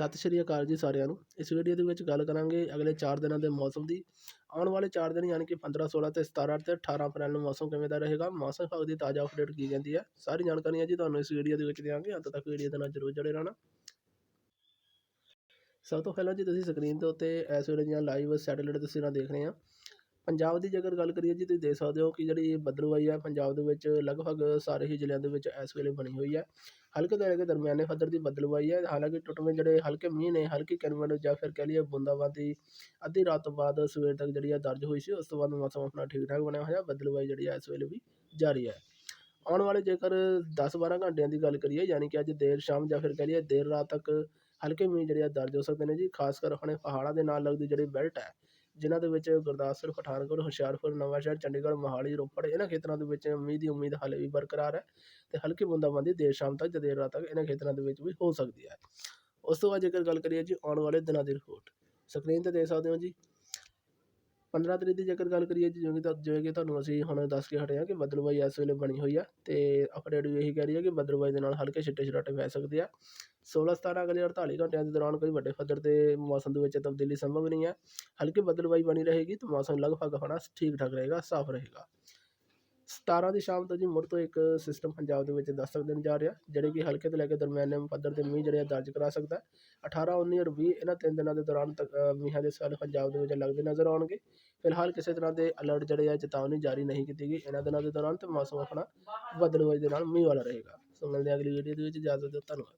ਸਤਿ ਸ਼੍ਰੀ ਅਕਾਲ ਜੀ ਸਾਰਿਆਂ ਨੂੰ। ਇਸ ਵੀਡੀਓ ਦੇ ਵਿੱਚ ਗੱਲ ਕਰਾਂਗੇ ਅਗਲੇ 4 ਦਿਨਾਂ ਦੇ ਮੌਸਮ ਦੀ। ਆਉਣ ਵਾਲੇ 4 ਦਿਨ ਯਾਨੀ ਕਿ 15 16 ਤੇ 17 ਤੇ 18 ਅਪ੍ਰੈਲ ਨੂੰ ਮੌਸਮ ਕਿਵੇਂ ਦਾ ਰਹੇਗਾ, ਮੌਸਮ ਵਿਭਾਗ ਦੀ ਤਾਜ਼ਾ ਅਪਡੇਟ ਕੀ ਕਹਿੰਦੀ ਹੈ, ਸਾਰੀ ਜਾਣਕਾਰੀਆਂ ਜੀ ਤੁਹਾਨੂੰ ਇਸ ਵੀਡੀਓ ਦੇ ਵਿੱਚ ਦਿਆਂਗੇ। ਅੰਤ ਤੱਕ ਵੀਡੀਓ ਦੇ ਨਾਲ ਜਰੂਰ ਜੁੜੇ ਰਹਿਣਾ। ਸਭ ਤੋਂ ਪਹਿਲਾਂ ਜੀ ਤੁਸੀਂ ਸਕਰੀਨ ਦੇ ਉੱਤੇ ਇਸ ਵੇਲੇ ਦੀਆਂ ਲਾਈਵ ਸੈਟੇਲਾਈਟ ਤਸਵੀਰਾਂ ਦੇਖ ਰਹੇ ਆ। ਪੰਜਾਬ ਦੀ ਜੇਕਰ ਗੱਲ ਕਰੀਏ ਜੀ, ਤੁਸੀਂ ਦੇਖ ਸਕਦੇ ਹੋ ਕਿ ਜਿਹੜੀ ਬੱਦਲਵਾਈ ਹੈ ਪੰਜਾਬ ਦੇ ਵਿੱਚ ਲਗਭਗ ਸਾਰੇ ਹੀ ਜ਼ਿਲ੍ਹਿਆਂ ਦੇ ਵਿੱਚ ਇਸ ਵੇਲੇ ਬਣੀ ਹੋਈ ਹੈ ਹਲਕੇ ਤੋਂ ਲੈ ਕੇ ਦਰਮਿਆਨੇ ਪੱਧਰ ਦੀ ਬੱਦਲਵਾਈ ਹੈ ਹਾਲਾਂਕਿ ਟੁੱਟਵੇਂ ਜਿਹੜੇ ਹਲਕੇ ਮੀਂਹ ਨੇ, ਹਲਕੀ ਕਿਰਮਟ ਜਾਂ ਫਿਰ ਕਹਿ ਲਈਏ ਬੂੰਦਾਬਾਂਦੀ ਅੱਧੀ ਰਾਤ ਤੋਂ ਬਾਅਦ ਸਵੇਰ ਤੱਕ ਜਿਹੜੀ ਹੈ ਦਰਜ ਹੋਈ ਸੀ, ਉਸ ਤੋਂ ਬਾਅਦ ਮੌਸਮ ਆਪਣਾ ਠੀਕ ਠਾਕ ਬਣਿਆ ਹੋਇਆ। ਬੱਦਲਵਾਈ ਜਿਹੜੀ ਹੈ ਇਸ ਵੇਲੇ ਵੀ ਜਾਰੀ ਹੈ ਆਉਣ ਵਾਲੇ ਜੇਕਰ 10-12 ਘੰਟਿਆਂ ਦੀ ਗੱਲ ਕਰੀਏ, ਯਾਨੀ ਕਿ ਅੱਜ ਦੇਰ ਸ਼ਾਮ ਜਾਂ ਫਿਰ ਕਹਿ ਲਈਏ ਦੇਰ ਰਾਤ ਤੱਕ ਹਲਕੇ ਮੀਂਹ ਜਿਹੜੇ ਆ ਦਰਜ ਹੋ ਸਕਦੇ ਨੇ ਜੀ, ਖਾਸ ਕਰ ਆਪਣੇ ਪਹਾੜਾਂ ਦੇ ਨਾਲ ਲੱਗਦੀ ਜਿਹੜੀ ਬੈਲਟ ਹੈ ਜਿਨ੍ਹਾਂ ਦੇ ਵਿੱਚ ਗੁਰਦਾਸਪੁਰ, ਪਠਾਨਕੋਟ, ਹੁਸ਼ਿਆਰਪੁਰ, ਨਵਾਂਸ਼ਹਿਰ, ਚੰਡੀਗੜ੍ਹ, ਮੋਹਾਲੀ, ਰੋਪੜ, ਇਹਨਾਂ ਖੇਤਰਾਂ ਦੇ ਵਿੱਚ ਮੀਂਹ ਦੀ ਉਮੀਦ ਹਾਲੇ ਵੀ ਬਰਕਰਾਰ ਹੈ ਅਤੇ ਹਲਕੀ ਬੂੰਦਾਬਾਂਦੀ ਦੇਰ ਸ਼ਾਮ ਤੱਕ ਜਾਂ ਦੇਰ ਰਾਤ ਤੱਕ ਇਹਨਾਂ ਖੇਤਰਾਂ ਦੇ ਵਿੱਚ ਵੀ ਹੋ ਸਕਦੀ ਹੈ। ਉਸ ਤੋਂ ਬਾਅਦ ਜੇਕਰ ਗੱਲ ਕਰੀਏ ਜੀ ਆਉਣ ਵਾਲੇ ਦਿਨਾਂ ਦੀ ਰਿਪੋਰਟ ਸਕਰੀਨ ਤੇ ਦੇਖ ਸਕਦੇ ਹੋ ਜੀ। 15 ਤਰੀਕ ਦੀ ਜੇਕਰ ਗੱਲ ਕਰੀਏ ਜਿਵੇਂ ਕਿ ਜਿਵੇਂ ਕਿ ਤੁਹਾਨੂੰ ਅਸੀਂ ਹੁਣ ਦੱਸ ਕੇ ਹਟੇ ਹਾਂ ਕਿ ਬੱਦਲਬਾਈ ਇਸ ਵੇਲੇ ਬਣੀ ਹੋਈ ਆ ਅਤੇ ਅਪਡੇਟ ਵੀ ਇਹੀ ਕਹਿ ਰਹੀ ਹੈ ਕਿ ਬੱਦਲਬਾਈ ਦੇ ਨਾਲ ਹਲਕੇ ਛਿੱਟੇ ਛਰਾਟੇ ਪੈ ਸਕਦੇ ਆ। 16 17 ਅਗਲੇ 48 ਘੰਟਿਆਂ ਦੇ ਦੌਰਾਨ ਕੋਈ ਵੱਡੇ ਪੱਧਰ ਤੇ ਮੌਸਮ ਦੇ ਵਿੱਚ ਤਬਦੀਲੀ ਸੰਭਵ ਨਹੀਂ ਹੈ ਹਲਕੀ ਬੱਦਲਬਾਈ ਬਣੀ ਰਹੇਗੀ ਤਾਂ ਮੌਸਮ ਲਗਭਗ ਆਪਣਾ ਠੀਕ ਠਾਕ ਰਹੇਗਾ, ਸਾਫ਼ ਰਹੇਗਾ। 17 ਦੀ ਸ਼ਾਮ ਤੋਂ ਜੀ ਮੁੜ ਤੋਂ ਇੱਕ ਸਿਸਟਮ ਪੰਜਾਬ ਦੇ ਵਿੱਚ ਦਸਤਕ ਦੇਣ ਜਾ ਰਿਹਾ, ਜਿਹੜੇ ਕਿ ਹਲਕੇ ਤੋਂ ਲੈ ਕੇ ਦਰਮਿਆਨੇ ਪੱਧਰ ਤੇ ਮੀਂਹ ਜਿਹੜੇ ਆ ਦਰਜ ਕਰਾ ਸਕਦਾ ਅਠਾਰਾਂ, ਉੱਨੀ ਔਰ ਵੀਹ ਇਹਨਾਂ ਤਿੰਨ ਦਿਨਾਂ ਦੇ ਦੌਰਾਨ ਤਕ ਮੀਂਹਾਂ ਦੇ ਸਾਲ ਪੰਜਾਬ ਦੇ ਵਿੱਚ ਲੱਗਦੇ ਨਜ਼ਰ ਆਉਣਗੇ। ਫਿਲਹਾਲ ਕਿਸੇ ਤਰ੍ਹਾਂ ਦੇ ਅਲਰਟ ਜਿਹੜੇ ਆ ਚੇਤਾਵਨੀ ਜਾਰੀ ਨਹੀਂ ਕੀਤੀ ਗਈ। ਇਹਨਾਂ ਦਿਨਾਂ ਦੇ ਦੌਰਾਨ ਅਤੇ ਮੌਸਮ ਆਪਣਾ ਬਦਲਵਾਈ ਦੇ ਨਾਲ ਮੀਂਹ ਵਾਲਾ ਰਹੇਗਾ। ਸੋ ਮਿਲਦੇ ਹਾਂ ਅਗਲੀ ਵੀਡੀਓ ਦੇ ਵਿੱਚ। ਇਜਾਜ਼ਤ ਦਿਓ, ਧੰਨਵਾਦ।